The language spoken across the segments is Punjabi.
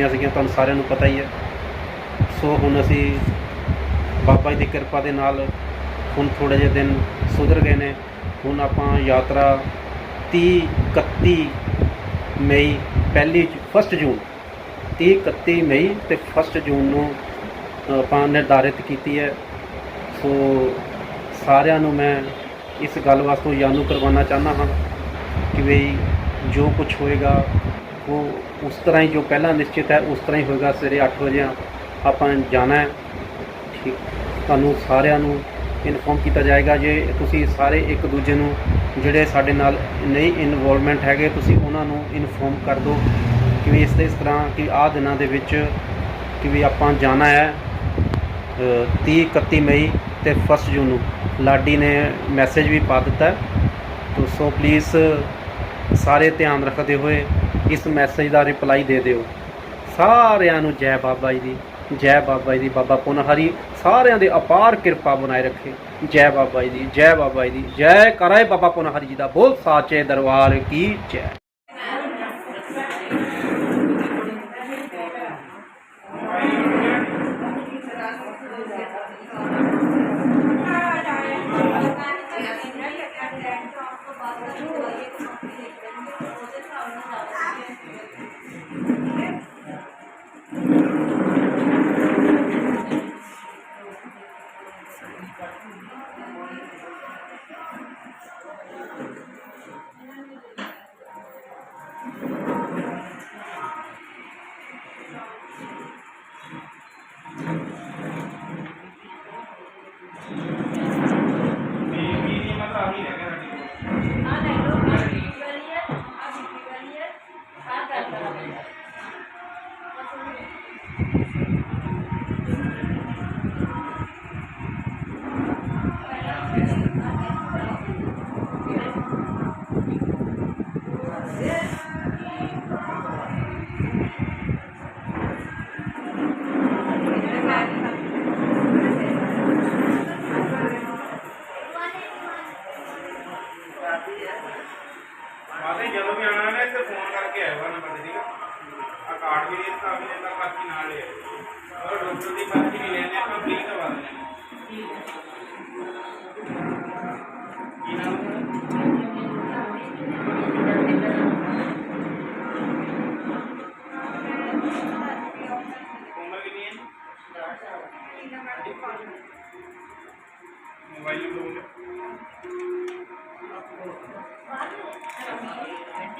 ਹੋਈਆਂ ਸੀਗੀਆਂ, ਤੁਹਾਨੂੰ ਸਾਰਿਆਂ ਨੂੰ ਪਤਾ ਹੀ ਹੈ। ਸੋ ਹੁਣ ਅਸੀਂ ਬਾਬਾ ਜੀ ਦੀ ਕਿਰਪਾ ਦੇ ਨਾਲ ਹੁਣ ਥੋੜੇ ਜਿਹੇ ਦਿਨ ਸੁਧਰ ਗਏ ਨੇ। ਹੁਣ ਆਪਾਂ ਯਾਤਰਾ 30 31 ਮਈ, ਪਹਿਲੀ 1 ਜੂਨ। 30 31 ਮਈ ਤੇ 1 ਜੂਨ ਨੂੰ ਆਪਾਂ ਨਿਰਧਾਰਿਤ ਕੀਤੀ ਹੈ। ਸੋ ਸਾਰਿਆਂ ਨੂੰ ਮੈਂ ਇਸ ਗੱਲ ਵਾਸਤੇ ਜਾਣੂ ਕਰਵਾਉਣਾ ਚਾਹੁੰਦਾ ਹਾਂ ਕਿ ਵੀ ਜੋ ਕੁਝ ਹੋਏਗਾ ਉਹ ਉਸ ਤਰ੍ਹਾਂ ਹੀ ਜੋ ਪਹਿਲਾਂ ਨਿਸ਼ਚਿਤ ਹੈ ਉਸ ਤਰ੍ਹਾਂ ਹੀ ਹੋਏਗਾ। ਸਵੇਰੇ 8 ਵਜੇ ਆਪਾਂ ਜਾਣਾ ਹੈ। ਠੀਕ। ਤੁਹਾਨੂੰ ਸਾਰਿਆਂ ਨੂੰ ਇਨਫੋਰਮ ਕੀਤਾ ਜਾਏਗਾ ਜੇ ਤੁਸੀਂ ਸਾਰੇ ਇੱਕ ਦੂਜੇ ਨੂੰ ਜਿਹੜੇ ਸਾਡੇ ਨਾਲ ਨਹੀਂ ਇਨਵੋਲਵਮੈਂਟ ਹੈਗੇ ਤੁਸੀਂ ਉਹਨਾਂ ਨੂੰ ਇਨਫੋਰਮ ਕਰ ਦਿਓ ਕਿ ਵੀ ਇਸ ਇਸ ਤਰ੍ਹਾਂ ਕਿ ਆਹ ਦਿਨਾਂ ਦੇ ਵਿੱਚ ਕਿ ਵੀ ਆਪਾਂ ਜਾਣਾ ਹੈ ਅ, 30 31 ਮਈ ਤੇ 1 ਜੂਨ ਨੂੰ। ਲਾਡੀ ਨੇ ਮੈਸੇਜ ਵੀ ਪਾ ਦਿੱਤਾ। ਤੋ ਸੋ ਪਲੀਜ਼ ਸਾਰੇ ਧਿਆਨ ਰੱਖਦੇ ਹੋਏ ਇਸ ਮੈਸੇਜ ਦਾ ਰਿਪਲਾਈ ਦੇ ਦਿਓ। ਸਾਰਿਆਂ ਨੂੰ ਜੈ ਬਾਬਾ ਜੀ ਦੀ, ਜੈ ਬਾਬਾ ਜੀ ਦੀ ਬਾਬਾ ਪੁਨਹਰੀ, ਸਾਰਿਆਂ ਦੇ ਅਪਾਰ ਕਿਰਪਾ ਬਣਾਏ ਰੱਖੇ। ਜੈ ਬਾਬਾ ਜੀ ਦੀ, ਜੈ ਬਾਬਾ ਜੀ ਦੀ, ਜੈ ਕਰਾਏ ਬਾਬਾ ਪੁਨਹਰੀ ਜੀ ਦਾ ਬੋਲ ਸਾਚੇ ਦਰਬਾਰ ਕੀ ਜੈ।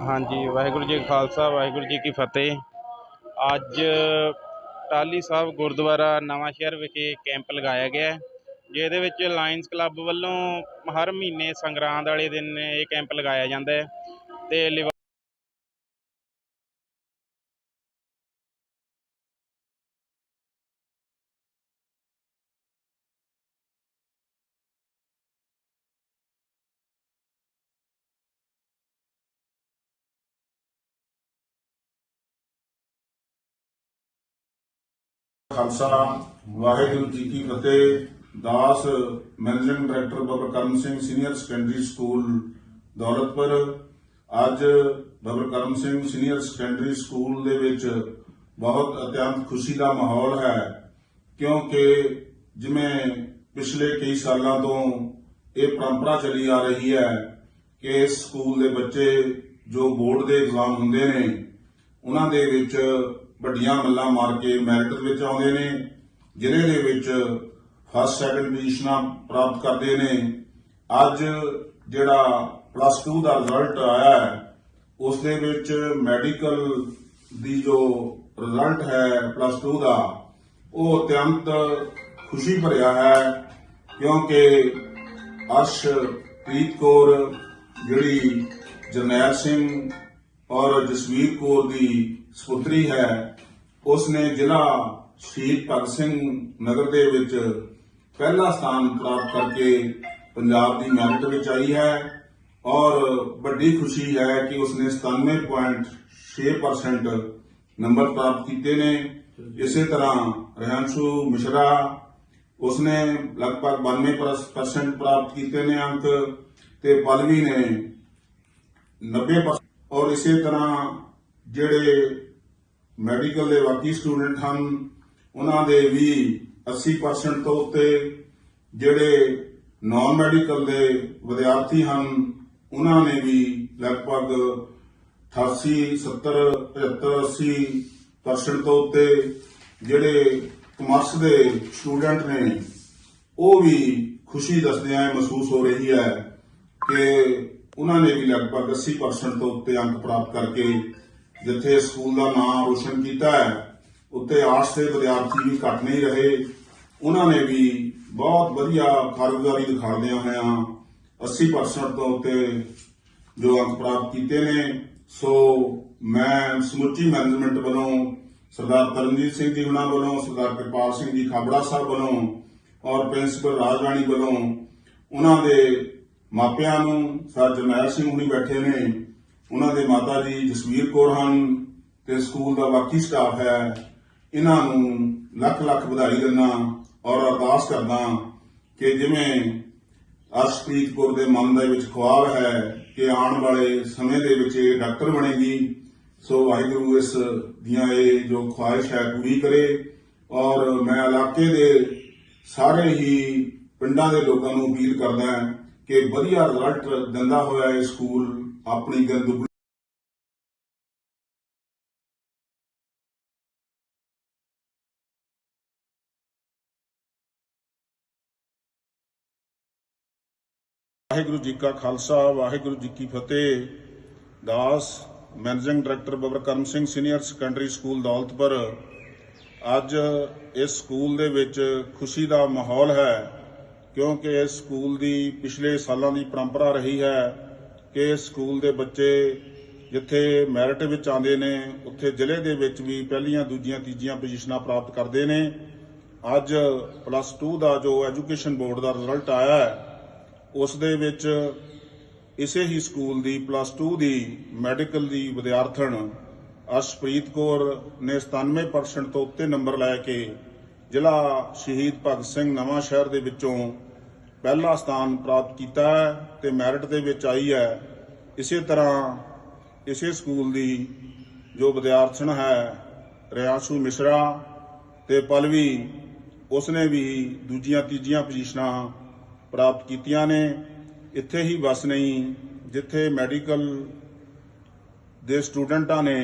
ਹਾਂਜੀ, ਵਾਹਿਗੁਰੂ ਜੀ ਖਾਲਸਾ, ਵਾਹਿਗੁਰੂ ਜੀ ਕੀ ਫਤਿਹ। ਅੱਜ ਟਾਲੀ ਸਾਹਿਬ ਗੁਰਦੁਆਰਾ ਨਵਾਂ ਸ਼ਹਿਰ ਵਿਖੇ ਕੈਂਪ ਲਗਾਇਆ ਗਿਆ ਜਿਹਦੇ ਵਿੱਚ ਲਾਇਨਸ ਕਲੱਬ ਵੱਲੋਂ ਹਰ ਮਹੀਨੇ ਸੰਗਰਾਂਦ ਵਾਲੇ ਦਿਨ ਇਹ ਕੈਂਪ ਲਗਾਇਆ ਜਾਂਦਾ ਹੈ ਤੇ ਖਾਲਸਾ, ਵਾਹਿਗੁਰੂ ਜੀ ਕੀ ਫਤਿਹ। ਦਾਸ managing director Baba Karam Singh senior secondary school Daulatpur. ਅੱਜ Baba Karam Singh senior secondary school ਦੇ ਵਿੱਚ ਬਹੁਤ ਅਤਿਅੰਤ ਖੁਸ਼ੀ ਦਾ ਮਾਹੌਲ ਹੈ, ਕਿਉਂਕਿ ਜਿਵੇਂ ਪਿਛਲੇ ਕਈ ਸਾਲਾਂ ਤੋਂ ਇਹ ਪਰੰਪਰਾ ਚੱਲੀ ਆ ਰਹੀ ਹੈ ਕਿ ਇਸ ਸਕੂਲ ਦੇ ਬੱਚੇ ਜੋ ਬੋਰਡ ਦੇ ਇਗਜ਼ਾਮ ਹੁੰਦੇ ਨੇ, ਉਹਨਾਂ ਦੇ ਵਿੱਚ ਵੱਡੀਆਂ ਮੱਲਾਂ ਮਾਰ ਕੇ ਮੈਰਿਟ ਵਿੱਚ ਆਉਂਦੇ ਨੇ ਜ਼ਿਲ੍ਹੇ ਦੇ ਵਿੱਚ ਫਸਟ ਸੈਕੰਡ ਪੋਜੀਸ਼ਨਾਂ ਪ੍ਰਾਪਤ ਕਰਦੇ ਨੇ। ਅੱਜ ਜਿਹੜਾ ਪਲੱਸ 2 ਦਾ ਰਿਜ਼ਲਟ ਆਇਆ ਹੈ ਉਸ ਦੇ ਵਿੱਚ ਮੈਡੀਕਲ ਦੀ ਜੋ ਰਿਜ਼ਲਟ ਹੈ ਪਲੱਸ 2 ਦਾ, ਉਹ ਅਤਿਅੰਤ ਖੁਸ਼ੀ ਭਰਿਆ ਹੈ ਕਿਉਂਕਿ ਅਰਸ਼ਪ੍ਰੀਤ ਕੌਰ, ਜਿਹੜੀ ਜਰਨੈਲ ਸਿੰਘ ਔਰ ਜਸਵੀਰ ਕੌਰ ਦੀ ਸੁਪੁੱਤਰੀ ਹੈ ਉਸ ਨੇ ਜ਼ਿਲ੍ਹਾ ਸ਼ਹੀਦ ਭਗਤ ਸਿੰਘ ਨਗਰ ਦੇ ਵਿੱਚ ਪਹਿਲਾ ਸਥਾਨ ਪ੍ਰਾਪਤ ਕਰਕੇ ਪੰਜਾਬ ਦੀ ਮੈਰਿਟ ਵਿੱਚ ਆਈ ਹੈ ਔਰ ਵੱਡੀ ਖੁਸ਼ੀ ਹੈ ਕਿ ਉਸਨੇ 97.6% ਨੰਬਰ ਪ੍ਰਾਪਤ ਕੀਤੇ ਨੇ। ਇਸੇ ਤਰ੍ਹਾਂ ਰਹਿੰਸ਼ੂ ਮਿਸ਼ਰਾ ਉਸਨੇ ਲਗਭਗ 92% ਪ੍ਰਾਪਤ ਕੀਤੇ ਨੇ ਅੰਕ ਤੇ ਪਲਵੀ ਨੇ 90% ਔਰ ਇਸੇ ਤਰ੍ਹਾਂ ਜਿਹੜੇ ਮੈਡੀਕਲ ਦੇ ਬਾਕੀ ਸਟੂਡੈਂਟ ਹਨ, ਉਹਨਾਂ ਦੇ ਵੀ 80% ਤੋਂ ਉੱਤੇ ਜਿਹੜੇ ਨਾਨ ਮੈਡੀਕਲ ਦੇ ਵਿਦਿਆਰਥੀ ਹਨ, ਉਹਨਾਂ ਨੇ ਵੀ ਲਗਭਗ 88 70 75 80% ਤੋਂ ਉੱਤੇ ਜਿਹੜੇ ਕਮਰਸ ਦੇ ਸਟੂਡੈਂਟ ਨੇ, ਉਹ ਵੀ ਖੁਸ਼ੀ ਦੱਸਦਿਆਂ ਇਹ ਮਹਿਸੂਸ ਹੋ ਰਹੀ ਹੈ ਕਿ ਉਹਨਾਂ ਨੇ ਵੀ ਲਗਭਗ 80% ਤੋਂ ਉੱਤੇ ਅੰਕ ਪ੍ਰਾਪਤ ਕਰਕੇ ਜਿੱਥੇ ਸਕੂਲ ਦਾ ਨਾਮ ਰੋਸ਼ਨ ਕੀਤਾ ਹੈ ਉੱਤੇ ਆਰਟਸ ਦੇ ਵਿਦਿਆਰਥੀ ਵੀ ਘੱਟ ਨਹੀਂ ਰਹੇ। ਉਹਨਾਂ ਨੇ ਵੀ ਬਹੁਤ ਵਧੀਆ ਕਾਰਗੁਜ਼ਾਰੀ ਦਿਖਾਉਂਦਿਆਂ ਹੋਇਆਂ 80% ਤੋਂ ਉੱਤੇ ਜੋ ਅੰਕ ਪ੍ਰਾਪਤ ਕੀਤੇ ਨੇ। ਸੋ ਮੈਂ ਸਮੁੱਚੀ ਮੈਨੇਜਮੈਂਟ ਵੱਲੋਂ ਸਰਦਾਰ ਤਰਨਜੀਤ ਸਿੰਘ ਜੀ ਹੁਣਾਂ ਵੱਲੋਂ, ਸਰਦਾਰ ਕਿਰਪਾਲ ਸਿੰਘ ਜੀ ਖਾਬੜਾ ਸਾਹਿਬ ਵੱਲੋਂ ਔਰ ਪ੍ਰਿੰਸੀਪਲ ਰਾਜਰਾਣੀ ਵੱਲੋਂ ਉਹਨਾਂ ਦੇ ਮਾਪਿਆਂ ਨੂੰ, ਸਰ ਜਰਨੈਲ ਸਿੰਘ ਹੁਣੀ ਬੈਠੇ ਨੇ, ਉਹਨਾਂ ਦੇ ਮਾਤਾ ਜੀ ਜਸਵੀਰ ਕੌਰ ਹਨ ਤੇ ਸਕੂਲ ਦਾ ਬਾਕੀ ਸਟਾਫ ਹੈ ਇਹਨਾਂ ਨੂੰ ਲੱਖ ਲੱਖ ਵਧਾਈ ਦਿੰਦਾ ਔਰ ਅਰਦਾਸ ਕਰਦਾ ਕਿ ਜਿਵੇਂ ਅਰਸ਼ਪ੍ਰੀਤ ਕੌਰ ਦੇ ਮਨ ਦੇ ਵਿੱਚ ਖੁਆਬ ਹੈ ਕਿ ਆਉਣ ਵਾਲੇ ਸਮੇਂ ਦੇ ਵਿੱਚ ਇਹ ਡਾਕਟਰ ਬਣੇਗੀ, ਸੋ ਵਾਹਿਗੁਰੂ ਇਸ ਦੀਆਂ ਇਹ ਜੋ ਖੁਆਇਸ਼ ਹੈ ਪੂਰੀ ਕਰੇ ਔਰ ਮੈਂ ਇਲਾਕੇ ਦੇ ਸਾਰੇ ਹੀ ਪਿੰਡਾਂ ਦੇ ਲੋਕਾਂ ਨੂੰ ਅਪੀਲ ਕਰਦਾ ਕਿ ਵਧੀਆ ਰਿਜ਼ਲਟ ਦਿੰਦਾ ਹੋਇਆ ਇਹ ਸਕੂਲ ਆਪਣੀ ਗੰਦੁ ਵਾਹਿਗੁਰੂ ਜੀ ਕਾ ਖਾਲਸਾ, ਵਾਹਿਗੁਰੂ ਜੀ ਕੀ ਫਤਿਹ। ਦਾਸ managing director Babbar Karam Singh senior secondary school Daulatpur. ਅੱਜ ਇਸ ਸਕੂਲ ਦੇ ਵਿੱਚ ਖੁਸ਼ੀ ਦਾ ਮਾਹੌਲ ਹੈ, ਕਿਉਂਕਿ ਇਸ ਸਕੂਲ ਦੀ ਪਿਛਲੇ ਸਾਲਾਂ ਦੀ ਪਰੰਪਰਾ ਰਹੀ ਹੈ ਕਿ ਇਸ ਸਕੂਲ ਦੇ ਬੱਚੇ ਜਿੱਥੇ ਮੈਰਿਟ ਵਿੱਚ ਆਉਂਦੇ ਨੇ, ਉੱਥੇ ਜ਼ਿਲ੍ਹੇ ਦੇ ਵਿੱਚ ਵੀ ਪਹਿਲੀਆਂ, ਦੂਜੀਆਂ, ਤੀਜੀਆਂ ਪੋਜੀਸ਼ਨਾਂ ਪ੍ਰਾਪਤ ਕਰਦੇ ਨੇ। ਅੱਜ ਪਲੱਸ 2 ਦਾ ਜੋ ਐਜੂਕੇਸ਼ਨ ਬੋਰਡ ਦਾ ਰਿਜ਼ਲਟ ਆਇਆ ਹੈ ਉਸ ਦੇ ਵਿੱਚ ਇਸੇ ਹੀ ਸਕੂਲ ਦੀ ਪਲੱਸ 2 ਦੀ ਮੈਡੀਕਲ ਦੀ ਵਿਦਿਆਰਥਣ ਅਰਸ਼ਪ੍ਰੀਤ ਕੌਰ ਨੇ 97% ਤੋਂ ਉੱਤੇ ਨੰਬਰ ਲੈ ਕੇ ਜ਼ਿਲ੍ਹਾ ਸ਼ਹੀਦ ਭਗਤ ਸਿੰਘ ਨਵਾਂ ਸ਼ਹਿਰ ਦੇ ਵਿੱਚੋਂ ਪਹਿਲਾ ਸਥਾਨ ਪ੍ਰਾਪਤ ਕੀਤਾ ਹੈ ਤੇ ਮੈਰਿਟ ਦੇ ਵਿੱਚ ਆਈ ਹੈ। ਇਸੇ ਤਰ੍ਹਾਂ ਇਸੇ ਸਕੂਲ ਦੀ ਜੋ ਵਿਦਿਆਰਥਣ ਹੈ, ਰਿਆਸੂ ਮਿਸ਼ਰਾ ਤੇ ਪਲਵੀ, ਉਸਨੇ ਵੀ ਦੂਜੀਆਂ ਤੀਜੀਆਂ ਪੋਜੀਸ਼ਨਾਂ ਪ੍ਰਾਪਤ ਕੀਤੀਆਂ ਨੇ, ਇੱਥੇ ਹੀ ਬਸ ਨਹੀਂ, ਜਿੱਥੇ ਮੈਡੀਕਲ ਦੇ ਸਟੂਡੈਂਟਾਂ ਨੇ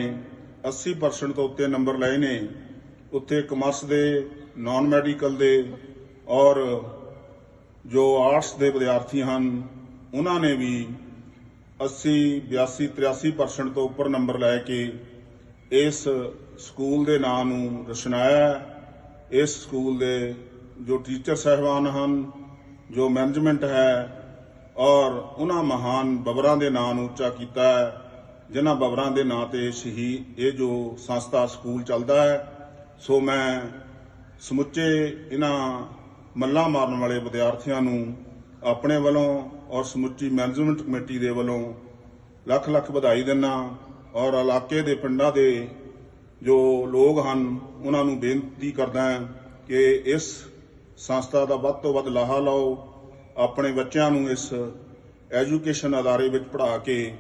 80% ਤੋਂ ਉੱਤੇ ਨੰਬਰ ਲਏ ਨੇ, ਉੱਥੇ ਕਮਰਸ ਦੇ ਨਾਨ ਮੈਡੀਕਲ ਦੇ ਔਰ ਜੋ ਆਰਟਸ ਦੇ ਵਿਦਿਆਰਥੀ ਹਨ, ਉਹਨਾਂ ਨੇ ਵੀ 80 82 83% ਤੋਂ ਉੱਪਰ ਨੰਬਰ ਲੈ ਕੇ ਇਸ ਸਕੂਲ ਦੇ ਨਾਂ ਨੂੰ ਰਸ਼ਨਾਇਆ। ਇਸ ਸਕੂਲ ਦੇ ਜੋ ਟੀਚਰ ਸਹਿਬਾਨ ਹਨ ਜੋ ਮੈਨੇਜਮੈਂਟ ਹੈ ਔਰ ਉਹਨਾਂ ਮਹਾਨ ਬਬਰਾਂ ਦੇ ਨਾਂ ਨੂੰ ਉੱਚਾ ਕੀਤਾ ਹੈ, ਜਿਨ੍ਹਾਂ ਬਬਰਾਂ ਦੇ ਨਾਂ ਤੇ ਸ਼ਹੀਦ, ਇਹ ਜੋ ਸੰਸਥਾ ਸਕੂਲ ਚੱਲਦਾ ਹੈ, ਸੋ ਮੈਂ ਸਮੁੱਚੇ ਇਹਨਾਂ ਮੱਲਾਂ ਮਾਰਨ ਵਾਲੇ ਵਿਦਿਆਰਥੀਆਂ ਨੂੰ ਆਪਣੇ ਵੱਲੋਂ ਔਰ ਸਮੁੱਚੀ ਮੈਨੇਜਮੈਂਟ ਕਮੇਟੀ ਦੇ ਵੱਲੋਂ ਲੱਖ ਲੱਖ ਵਧਾਈ ਦਿੰਦਾ ਔਰ ਇਲਾਕੇ ਦੇ ਪਿੰਡਾਂ ਦੇ ਜੋ ਲੋਕ ਹਨ, ਉਹਨਾਂ ਨੂੰ ਬੇਨਤੀ ਕਰਦਾ ਕਿ ਇਸ ਸੰਸਥਾ ਦਾ ਵੱਧ ਤੋਂ ਵੱਧ ਲਾਹਾ ਲਓ, ਆਪਣੇ ਬੱਚਿਆਂ ਨੂੰ ਇਸ ਐਜੂਕੇਸ਼ਨ ਅਦਾਰੇ ਵਿੱਚ ਪੜ੍ਹਾ ਕੇ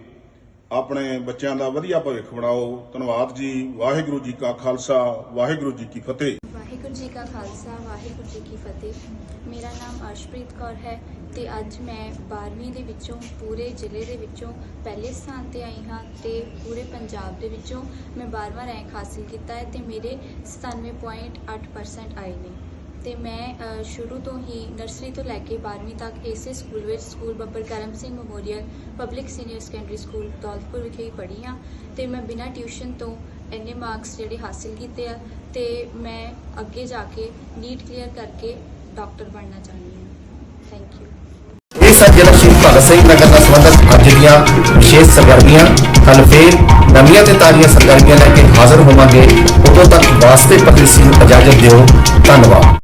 ਆਪਣੇ ਬੱਚਿਆਂ ਦਾ ਵਧੀਆ ਭਵਿੱਖ ਬਣਾਓ। ਧੰਨਵਾਦ ਜੀ। ਵਾਹਿਗੁਰੂ ਜੀ ਕਾ ਖਾਲਸਾ, ਵਾਹਿਗੁਰੂ ਜੀ ਕੀ ਫਤਿਹ। ਵਾਹਿਗੁਰੂ ਜੀ ਕਾ ਖਾਲਸਾ, ਵਾਹਿਗੁਰੂ ਜੀ ਕੀ ਫਤਿਹ। ਮੇਰਾ ਨਾਮ ਅਰਸ਼ਪ੍ਰੀਤ ਕੌਰ ਹੈ ਤੇ ਅੱਜ ਮੈਂ 12ਵੀਂ ਦੇ ਵਿੱਚੋਂ ਪੂਰੇ ਜ਼ਿਲ੍ਹੇ ਦੇ ਵਿੱਚੋਂ ਪਹਿਲੇ ਸਥਾਨ ਤੇ ਆਈ ਹਾਂ ਤੇ ਪੂਰੇ ਪੰਜਾਬ ਦੇ ਵਿੱਚੋਂ ਮੈਂ 12ਵਾਂ ਰੈਂਕ ਹਾਸਿਲ ਕੀਤਾ ਹੈ ਤੇ ਮੇਰੇ 97.8% ਆਏ ਨੇ। ਤੇ ਮੈਂ ਸ਼ੁਰੂ ਤੋਂ ਹੀ ਨਰਸਰੀ ਤੋਂ ਲੈ ਕੇ 12ਵੀਂ ਤੱਕ ਇਸੇ ਸਕੂਲ ਵਿੱਚ school Babbar Karam Singh memorial public senior secondary school Daulatpur ਵਿਖੇ ਹੀ ਪੜ੍ਹੀ ਹਾਂ ਤੇ ਮੈਂ ਬਿਨਾਂ ਟਿਊਸ਼ਨ ਤੋਂ ਇੰਨੇ ਮਾਰਕਸ ਜਿਹੜੇ ਹਾਸਿਲ ਕੀਤੇ ਆ ਤੇ ਮੈਂ ਅੱਗੇ ਜਾ ਕੇ ਨੀਟ ਕਲੀਅਰ ਕਰਕੇ ਡਾਕਟਰ ਬਣਨਾ ਚਾਹੁੰਦੀ ਹਾਂ। ਥੈਂਕ ਯੂ ਇਹ ਸਨ ਜ਼ਿਲ੍ਹਾ ਸ਼ਹੀਦ ਭਗਤ ਸਿੰਘ ਨਗਰ ਨਾਲ ਸੰਬੰਧਿਤ ਅੱਜ ਦੀਆਂ ਵਿਸ਼ੇਸ਼ ਸਰਗਰਮੀਆਂ ਕੱਲ ਫੇਰ ਨਵੀਆਂ ਤੇ ਤਾਜ਼ੀਆਂ ਸਰਗਰਮੀਆਂ ਲੈ ਕੇ ਹਾਜ਼ਰ ਹੋਵਾਂਗੇ। ਉਦੋਂ ਤੱਕ ਵਾਸਤੇ ਪਤੀ ਸਿੰਘ ਇਜਾਜ਼ਤ ਦਿਓ। ਧੰਨਵਾਦ।